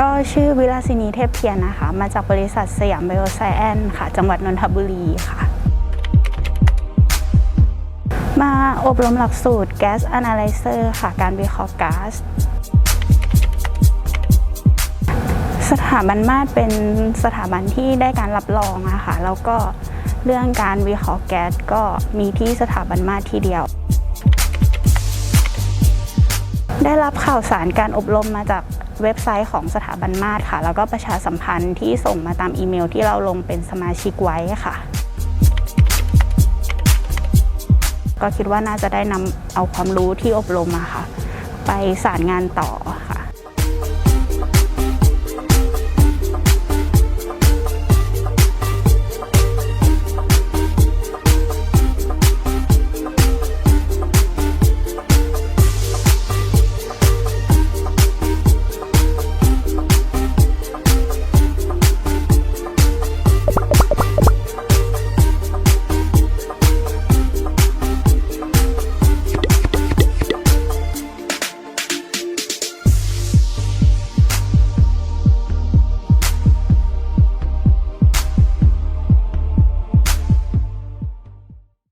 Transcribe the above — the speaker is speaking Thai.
ก็ชื่อวิลาสินีเทพเพียรนะคะ มาจากบริษัทสยามไบโอไซแอนค่ะ จังหวัดนนทบุรีค่ะ มาอบรมหลักสูตร Gas Analyzer ค่ะ การวิเคราะห์ก๊าซสถาบันมาตรเป็นสถาบันที่ได้การรับรองอะคะ แล้วก็เรื่องการวิเคราะห์แก๊สก็มีที่สถาบันมาตรที่เดียว ได้รับข่าวสารการอบรมมาจาก เว็บไซต์ของสถาบันมาตรค่ะ แล้วก็ประชาสัมพันธ์ที่ส่งมาตามอีเมลที่เราลงเป็นสมาชิกไว้ค่ะ ก็คิดว่าน่าจะได้นำเอาความรู้ที่อบรมมาค่ะ ไปสานงานต่อค่ะ